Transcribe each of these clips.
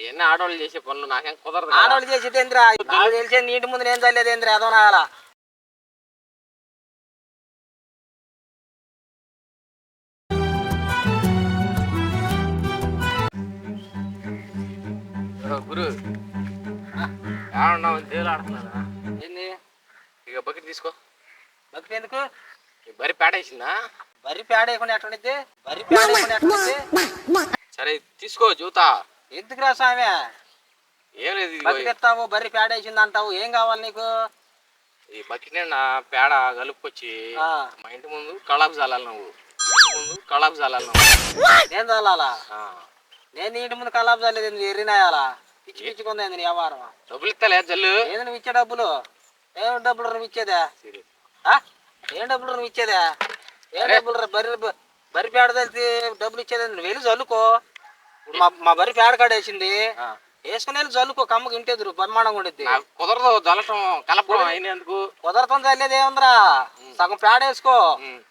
అవన్నీ ఆడవాళ్ళు చేసే పనులు నాకేం కుదరదు కదా. ఆడవాళ్ళు చేసేదేంద్రా నాకు తెలిసే నీ ఇంటి ముందు నేను చల్లేదేంద్రా ఏదో నాయాల ఓ, గురు. ఆడున్నావు దేవులు ఆడుతున్నానా ఏంది? ఇక బకెట్ తీసుకో. బకెట్ ఎందుకు? బరి పేడేసిందా బరి పేడ వేయకుండా ఎట్లుండిద్ది బరి పేడ వేయకుండా ఎట్లుండిద్ది సరే తీసుకో జూతా. ఎందుకురా స్వామి? ఏం లేదు ఇదిగో ఎత్తావు బర్రి పేడ వేసింది అంటావు ఏం కావాలి నీకు? ఈ బకెట్ నిండా పేడ కలుపుకొచ్చి ఆ, మా ఇంటి ముందు కళాపు జాలాలి నువ్వు. ఇంటి ముందు కళాపు జాలాలి నువ్వు. నేను చల్లాలా ఆ, నేను నీ ఇంటి ముందు కల్లాపు చల్లేదు ఎర్రినాయాలా పిచ్చి పిచ్చుకుంది నీ వ్యవహారం? డబ్బులు ఇస్తలే జల్లు. ఏది నువ్వు ఇచ్చే డబ్బులు? ఏం డబ్బులు నువ్వు ఇచ్చేదా? సరే. ఆ? ఏం డబ్బులు నువ్వు ఇచ్చేదా? ఏం డబ్బులు రా? బర్రె బర్రి పేడ తెలిసి డబ్బులు ఇచ్చేది నువ్వు వెళ్ళి చల్లుకో మా మా బర్రి పేడ కాడ వేసింది. ఆ, వేసుకుని వెళ్ళి చల్లుకో కమ్మకి ఇంటెదురు బ్రహ్మాండంగా ఉండిద్ది. నాకు కుదరదు జల్లటం కలపడం అయినందుకు. కుదరతం చల్లేది ఏముందిరా సగం పేడ వేసుకో.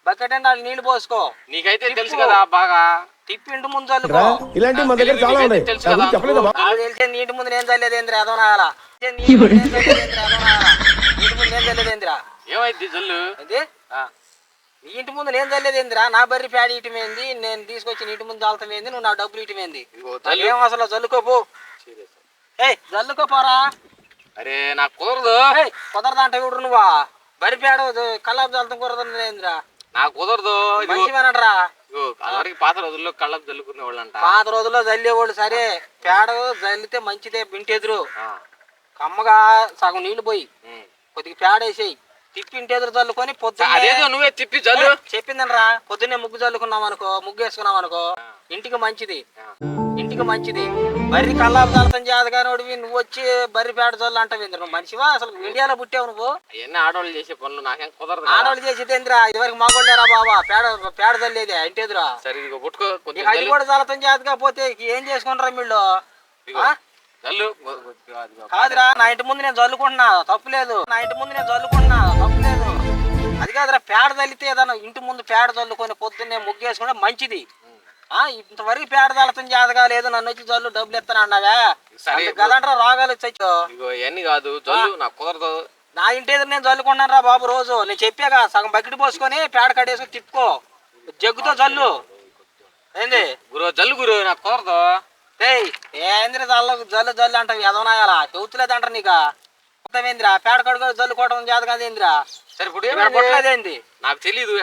బకెట్ అంటే నీళ్ళు పోసుకో. నీకైతే తెలుసు కదా బాగా. తిప్పి ఇంటి ముందు చల్లుకో ఇలాంటివి మన దగ్గర చాలా ఉన్నాయి. తెలుసు కదా. తెలిసే నీటి ముందు నేను చల్లేదేంద్రా ఏదో నాయాల నీటి ముందు నేను చల్లేదేంద్రా ఏదో నాయాల నీటి ముందు నేను చల్లేదేంద్రా ఏమైంది జల్లు? ఏంది? ఆ, నీ ఇంటి ముందు నేను చల్లేదేంద్రా నా బర్రి పేడ ఇటమేంది నేను తీసుకొచ్చి నీటి ముందు చల్లటమేంది నువ్వు నా డబ్బులు ఇటమేంది ఏం అసలు సరే. ఏయ్ చల్లుకోపోరా. అరే నాకు కుదరదు. కుదరదా అంటే ఇప్పుడు నువ్వా. బర్రి పేడ కల్లాపు చల్లటం కుదరదేంద్రా నాకు కుదరదు. మంచివేనట్రా పాత రోజుల్లో కళ్ళకు జల్లుకునే వాళ్ళంట. పాత రోజుల్లో చల్లేవాళ్ళు సరే పేడ చల్లితే మంచిదే బింటెదురు కమ్మగా సగం నీళ్ళు పోయి. కొద్దిగా పేడ వేసేయి. తిప్పి ఇంటెదురు చల్లుకొని పొద్దున్నే నువ్వే తిప్పి జల్లు. చెప్పిందనరా? పొద్దున్నే ముగ్గు చల్లుకున్నాం అనుకో ముగ్గు వేసుకున్నాం అనుకో. ఇంటికి మంచిది. ఇంటికి మంచిది. బర్రి కల్లాపు చల్లతం చేతగానోడివి నువ్వు వచ్చి బర్రి పేడ చల్లు అంటావు నువ్వు మనిషివా? అసలు ఇండియాలో పుట్టావు నువ్వు? అవన్నీ ఆడవాళ్ళు చేసే పనులు నాకేం కుదరదు కదా. ఆడవాళ్ళు చేసేది ఏందిరా? ఇదివరకు మగోళ్ళేరా బాబా పేడ పేడ చల్లేదే సరే ఇదిగో పుట్టుకో నీకు కొద్దిగా అది కూడా చల్లతం చేతకపోతే ఏం చేసుకుంటారా వీళ్ళు? ఇదిగో ఆ? కాదురా నా ఇంటి ముందు నేను చల్లుకుంటున్నా తప్పులేదు నా ఇంటి ముందు నేను చల్లుకుంటున్నా కాదురా పేడ చల్లితే ఏదన్నా ఇంటి ముందు పేడ చల్లుకొని పొద్దున్నే ముగ్గేసుకుంటే మంచిది. ఆ ఇంతవరకు పేడ చల్లతం చేతగా లేదు నన్ను వచ్చి జల్లు డబ్బులు ఇస్తాను అన్నావా. సరే, కదంటారా రోగాలు చచ్చో ఇవన్నీ కాదు జల్లు నాకు కుదరదు. నా ఇంటి ఎదురు నేను చల్లుకున్నాను రా బాబు రోజు. నేను చెప్పాక సగం బకెట్ పోసుకొని పేడ కట్టేసుకొని తిప్పుకో. జగ్గుతో చల్లు ఏంది? గురు జల్లు గురు నాకు కుదరదు. ఏయ్ ఏంద్ర జల్లు జల్లు జల్లు అంటావు? ఎదవనాయాలా చెవుతులేదు అంటారు నీకు? ఏంద్రా పేడ కడుగు జల్లుకోవడం చేత కాదేంద్రా? సరే ఇప్పుడు నాకు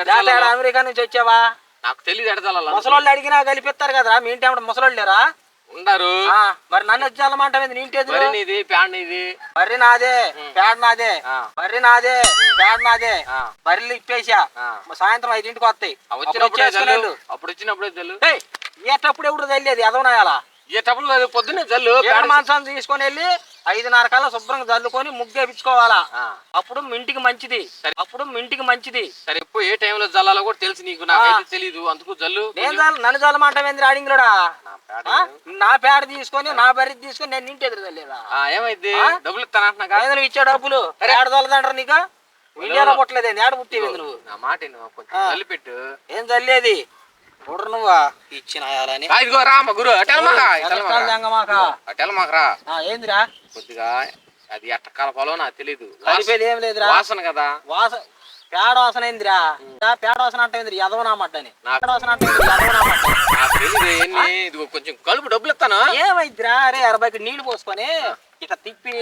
జల్లాలో. అమెరికా నుంచి వచ్చావా? నాకు తెలియదు ఎడజాల ముసలోళ్ళు అడిగినా కలిపిస్తారు కదరా మీ ఇంటి ముసలోళ్ళు లేరా? ఉండారు. ఆ, మరి నన్ను వచ్చి చల్లమంటావు నీ ఇంటి ఎదురు? మరి నీది ప్యాన్ నీది. బర్రి నాదే పేడ నాదే ఆ. బర్రి నాదే పేడ నాదే. ఆ. బర్రెలు ఇప్పేసా. సాయంత్రం ఐదింటికి వస్తాయి. వచ్చినప్పుడే. అప్పుడు వచ్చినప్పుడే ఏటప్పుడు ఎవడు తల్లేదు ఎదవనాయాలా ఏ లేదు పొద్దున్నే జల్లు ఏడు ప్యాన్ మాంసాన్ని తీసుకొని వెళ్ళి ఐదున్నర కల్లా శుభ్రంగా చల్లుకొని ముగ్గేపించుకోవాలా. అప్పుడు ఇంటికి మంచిది. అప్పుడు ఇంటికి మంచిది. సరే ఎప్పుడు ఏ టైంలో జల్లాలో కూడా తెలుసు నీకు నాకైతే తెలీదు అందుకు జల్లు నేను చాలు నన్ను చల్లమంటావేంద్ర ఆడింగ్లోడా నా పేడ పేడ తీసుకొని నా బర్రె తీసుకొని నేను ఇంటి ఎదురు తల్లేదా ఆ, ఏమైంది? డబ్బులు ఇస్తానంటున్నాగా నువ్వు ఇచ్చే డబ్బులు. ఏడు చల్లదంటారు నీకు? ఇండియాలో పుట్టలేదు ఏడ పుట్టేవి నువ్వు? నా మాట జల్లి పెట్టు. ఏం చల్లేది చూడరు నువ్వా ఇచ్చినాయాలని ఆ, ఇదిగో రా మా గురు అటెల్ మాక? జంగమాక అటెల్ మాకరా ఏందిరా? కొద్దిగా అది ఎట్ట కలపాలో నాకు తెలీదు. ఏం లేదురా? వాసన కదా. వాస పేడ వాసన ఏందిరా? పేడ వాసన అంటే ఏందిరా? ఎదవనామట్టని నా- పేడ వాసన అంటే ఇదిగో కొంచెం కలుపు డబ్బులు ఇస్తాను. ఏమైద్దిరా? అరే అరవైకి నీళ్ళు పోసుకొని ఇక తిప్పి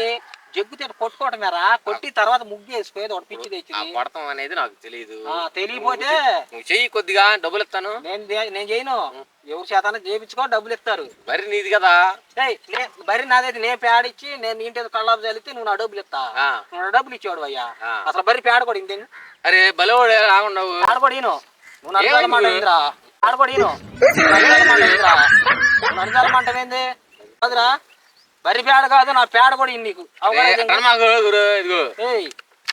జగ్గు తిట్ట కొట్టుకోవటమేరా? కొట్టి తర్వాత ముగ్గు వేసుకోయేది ఒకటి పిచ్చి ఆ తెచ్చింది కొడతాం అనేది నాకు తెలియదు తెలియపోతే నువ్వు చెయ్యి కొద్దిగా డబ్బులు ఇస్తాను. నేను నేను చేయను. ఎవరి చేతన చేయించుకో డబ్బులు ఇస్తారు. మరి నీది కదా. బరి నాదైతే నేను పేడ ఇచ్చి నేను ఇంటి కళ్ళాపు చల్లితే నువ్వు నా డబ్బులు ఇస్తా. నువ్వు డబ్బులు ఇచ్చేవాడు అయ్యా. అసలు బరి పేడ కూడా ఇంతే. అరే బలవాడు రాగుండవు ఆడపడిను నువ్వు ఏమైంది? నడచాలమంటేంద్రా ఆడపడిను నడచాలమంటేంద్రా నడచాలమంటేంది కాదురా. బరి పేడ కాదు నా పేడ కూడా నీకు.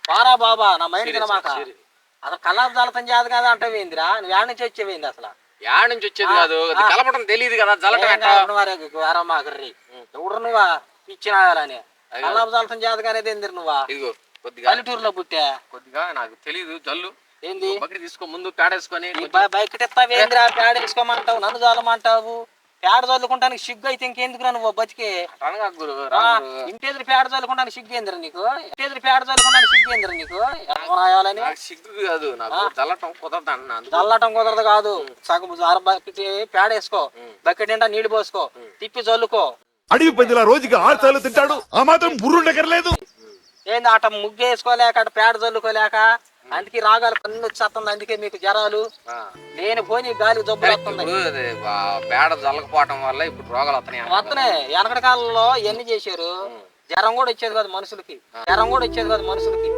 పారా బాబా నా మైండ్ మాక సరే. అసలు కల్లాపు జలతం చేత కాదు అంటావేందిరా నువ్వు ఏడ నుంచి వచ్చేవేంది అసలు? యాడ నుంచి వచ్చేది కాదు అది కలపడం తెలియదు కదా జలటం ఎట్ట? మాకర్రి ఎవడు నువ్వా? ఇచ్చినాయాలని కల్లాపు జలతం చేత కానేది ఏంది నువ్వా? ఇదిగో కొద్దిగా. పల్లెటూరులో పుట్టా? కొద్దిగా నాకు తెలియదు జల్లు. ఏంది? బకెట్ తీసుకో ముందు పేడేసుకొని నీ బై- బైక్ ఎత్తావేంద్రా? పేడ వేసుకోమంటావు నన్ను చాలమంటావు పేడ చల్లుకుంటానికి సిగ్గు అయితే ఇంకెందుకురా నువ్వు బతికి. ఇంటెదురు పేడ చల్లుకుంటానికి సిగ్గు ఏందిరా నీకు? ఇంటెదురు పేడ చల్లుకుంటానికి సిగ్గు ఏందిరా నీకు? రాయాలని? సిగ్గు కాదు చల్లటం కుదరదు అన్న. చల్లటం కుదరదు కాదు. సగం అర బకెట్ పేడ వేసుకో. బకెట్ నిండా నీళ్ళు పోసుకో. తిప్పి చల్లుకో. అడవి పందిలా రోజుకి ఆరు సార్లు తింటాడు. ఆ మాత్రం బుర్రుండకర్లేదు. ఏంది అట ముగ్గు వేసుకోలేక అట పేడ చల్లుకోలేక? అందుకే రాగాలు పన్ను వచ్చేస్తుంది అందుకే మీకు జ్వరాలు. లేని పోని గాలి జబ్బులు వస్తుంది ఇప్పుడు అది బా- పేడ జల్లకపోవటం వల్ల ఇప్పుడు రోగాలు వస్తున్నాయి అన్న. వస్తనే వెనకటి కాలంలో ఎన్ని చేశారు. జ్వరం కూడా వచ్చేది కాదు మనుషులకి. జ్వరం కూడా వచ్చేది కాదు మనుషులకి.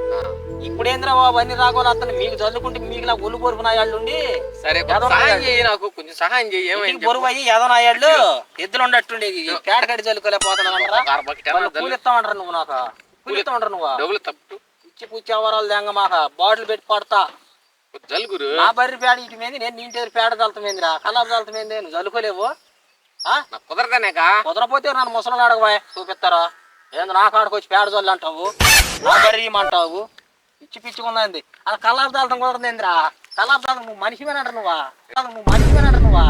ఇప్పుడు ఏంద్రా బాబు అన్ని రాగోలు వస్తున్నాయి? మీకు చల్లుకుంటే మీకు ఇలా ఒళ్ళు బొరుపు నాయాళ్ళు ఉండి సరే సహాయం నాకు కొంచెం సహాయం ఏమైంది బొరువు అయ్యి ఏదో నాయాళ్ళు ఎద్దులు ఉండట్టుండే పేడ కడి చల్లుకోలేకపోతున్నాను ఒక అర బకెట్ అన్న జల్లు. కూలి ఇస్తామంటారు నువ్వు నాకు. కూలి ఇస్తామంటారు నువ్వు. డబ్బులు తప్పు. పిచ్చి పుచ్చి అవరాలు దెంగ మాక బాటిల్ పెట్టి పడతా. జల్ గురు. నా బర్రి పేడ ఇటు మీద నేను నీ ఇంటి పేడ చల్లుతామేందిరా? కలాబ్ చల్లుతామేంది నువ్వు? నాకు కుదరదనేక. కుదరపోతే నన్ను ముసలి అడగబాయ్ చూపిస్తారా? ఏంది నా కాడకు వచ్చి పేడ చల్లు అంటావు నా బర్రి అంటావు పిచ్చి పిచ్చిగుందండి అది కలాబ్ చల్లటం కుదరదేందిరా? చల్లటం నువ్వు మనిషివేనంట నువ్వా? నువ్వు మనిషివేనంట నువ్వా?